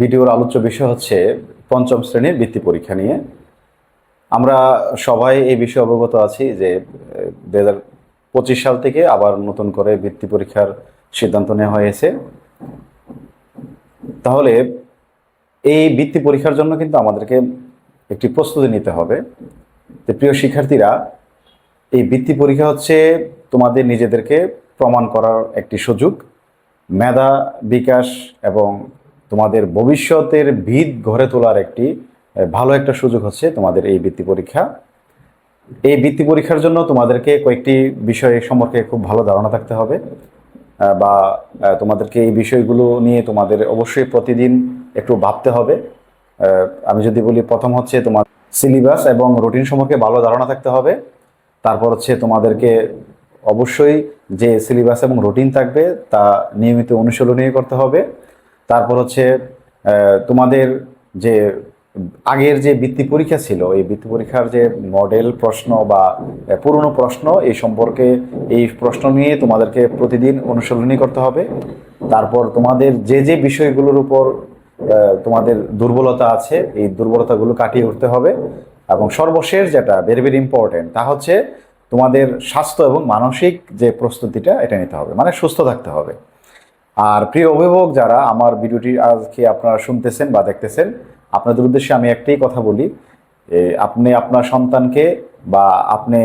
ভিডিওর আলোচ্য বিষয় হচ্ছে পঞ্চম শ্রেণির বৃত্তি পরীক্ষা নিয়ে। আমরা সবাই এই বিষয়ে অবগত আছি যে দু পঁচিশ সাল থেকে আবার নতুন করে বৃত্তি পরীক্ষার সিদ্ধান্ত নেওয়া হয়েছে। তাহলে এই বৃত্তি পরীক্ষার জন্য কিন্তু আমাদেরকে একটি প্রস্তুতি নিতে হবে যে, প্রিয় শিক্ষার্থীরা, এই বৃত্তি পরীক্ষা হচ্ছে তোমাদের নিজেদেরকে প্রমাণ করার একটি সুযোগ। মেধা বিকাশ এবং তোমাদের ভবিষ্যতের ভিত গড়ে তোলার একটি ভালো একটা সুযোগ হচ্ছে তোমাদের এই বৃত্তি পরীক্ষা। এই বৃত্তি পরীক্ষার জন্য তোমাদেরকে কয়েকটি বিষয় সম্পর্কে খুব ভালো ধারণা থাকতে হবে। বা তোমাদেরকে এই বিষয়গুলো নিয়ে তোমাদের অবশ্যই প্রতিদিন একটু ভাবতে হবে। আমি যদি বলি প্রথম হচ্ছে তোমার সিলেবাস এবং রুটিন সম্পর্কে ভালো ধারণা থাকতে হবে। তারপর হচ্ছে তোমাদেরকে অবশ্যই যে সিলেবাস এবং রুটিন থাকবে তা নিয়মিত অনুশীলনী করতে হবে। তারপর হচ্ছে তোমাদের যে আগের যে বৃত্তি পরীক্ষা ছিল, এই বৃত্তি পরীক্ষার যে মডেল প্রশ্ন বা পুরনো প্রশ্ন, এই সম্পর্কে এই প্রশ্ন নিয়ে তোমাদেরকে প্রতিদিন অনুশীলনী করতে হবে। তারপর তোমাদের যে যে বিষয়গুলোর উপর তোমাদের দুর্বলতা আছে, এই দুর্বলতাগুলো কাটিয়ে উঠতে হবে। এবং সর্বশেষ যেটা ভেরি ভেরি ইম্পর্টেন্ট তা হচ্ছে তোমাদের স্বাস্থ্য এবং মানসিক যে প্রস্তুতিটা, এটা নিতে হবে। মানে সুস্থ থাকতে হবে। আর প্রিয় অভিভাবক যারা আমার ভিডিওটি আজকে আপনারা শুনতেছেন বা দেখতেছেন, আপনাদের উদ্দেশ্যে আমি একটাই কথা বলি আপনি আপনার সন্তানকে বা আপনি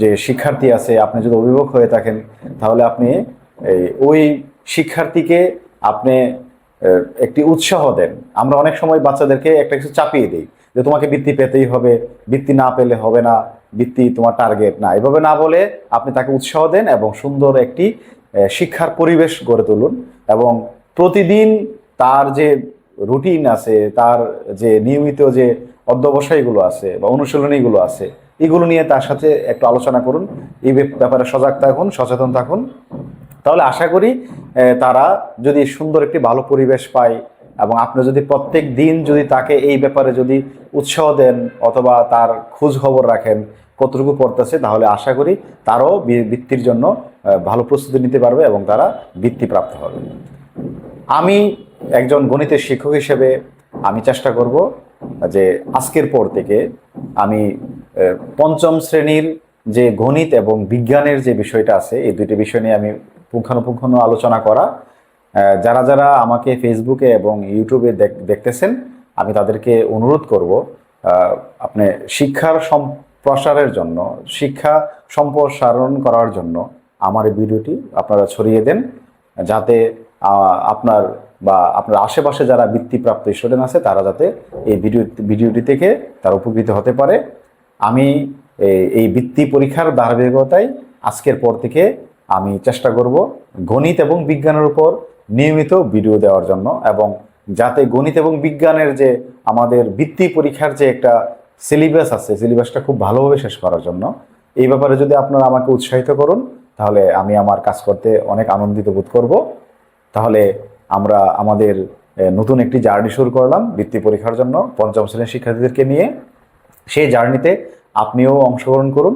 যে শিক্ষার্থী আছে, আপনি যদি অভিভাবক হয়ে থাকেন, তাহলে আপনি ওই শিক্ষার্থীকে আপনি একটি উৎসাহ দেন। আমরা অনেক সময় বাচ্চাদেরকে একটা কিছু চাপিয়ে দিই, যে তোমাকে বৃত্তি পেতেই হবে, বৃত্তি না পেলে হবে না, বৃত্তি তোমার টার্গেট না। এভাবে না বলে আপনি তাকে উৎসাহ দেন এবং সুন্দর একটি শিক্ষার পরিবেশ গড়ে তুলুন এবং প্রতিদিন তার যে রুটিন আছে, তার যে নিয়মিত যে অধ্যবসায়গুলো আছে বা অনুশীলনীগুলো আছে, এগুলো নিয়ে তার সাথে একটু আলোচনা করুন। এই ব্যাপারে সজাগ থাকুন, সচেতন থাকুন। তাহলে আশা করি তারা যদি সুন্দর একটি ভালো পরিবেশ পায় এবং আপনি যদি প্রত্যেক দিন যদি তাকে এই ব্যাপারে যদি উৎসাহ দেন অথবা তার খোঁজ খবর রাখেন কতটুকু পড়তেছে, তাহলে আশা করি তারও বৃত্তির জন্য ভালো প্রস্তুতি নিতে পারবে এবং তারা বৃত্তি প্রাপ্ত হবে। আমি একজন গণিতের শিক্ষক হিসেবে আমি চেষ্টা করব যে আজকের পর থেকে আমি পঞ্চম শ্রেণির যে গণিত এবং বিজ্ঞানের যে বিষয়টা আছে, এই দুইটি বিষয় নিয়ে আমি পুঙ্খানুপুঙ্খ আলোচনা করা। যারা যারা আমাকে ফেসবুকে এবং ইউটিউবে দেখ- দেখতেছেন, আমি তাদেরকে অনুরোধ করব আপনি শিক্ষার সম্প্রসারের জন্য, শিক্ষা সম্প্রসারণ করার জন্য আমার এই ভিডিওটি আপনারা ছড়িয়ে দেন যাতে আপনার বা আপনার আশেপাশে যারা বৃত্তিপ্রাপ্ত স্টুডেন্ট আছে তারা যাতে এই ভিডিও, ভিডিওটি থেকে তারা উপকৃত হতে পারে। আমি এই বৃত্তি পরীক্ষার ধারাবাহিকতায় আজকের পর থেকে আমি চেষ্টা করব গণিত এবং বিজ্ঞানের উপর নিয়মিত ভিডিও দেওয়ার জন্য এবং যাতে গণিত এবং বিজ্ঞানের যে আমাদের বৃত্তি পরীক্ষার যে একটা সিলেবাস আছে সিলেবাসটা খুব ভালোভাবে শেষ করার জন্য। এই ব্যাপারে যদি আপনারা আমাকে উৎসাহিত করুন, তাহলে আমি আমার কাজ করতে অনেক আনন্দিত বোধ করব। তাহলে আমরা আমাদের নতুন একটি জার্নি শুরু করলাম বৃত্তি পরীক্ষার জন্য পঞ্চম শ্রেণির শিক্ষার্থীদেরকে নিয়ে। সেই জার্নিতে আপনিও অংশগ্রহণ করুন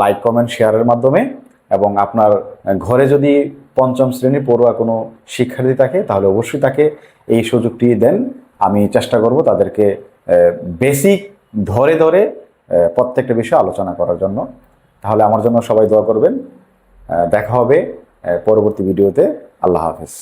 লাইক কমেন্ট শেয়ারের মাধ্যমে। এবং আপনার ঘরে যদি পঞ্চম শ্রেণির পড়ুয়া কোনো শিক্ষার্থী থাকে, তাহলে অবশ্যই তাকে এই সুযোগটি দেন। আমি চেষ্টা করব তাদেরকে বেসিক ধরে ধরে প্রত্যেকটা বিষয়ে আলোচনা করার জন্য। তাহলে আমার জন্য সবাই দোয়া করবেন। দেখা হবে পরবর্তী ভিডিওতে আল্লাহ হাফেজ।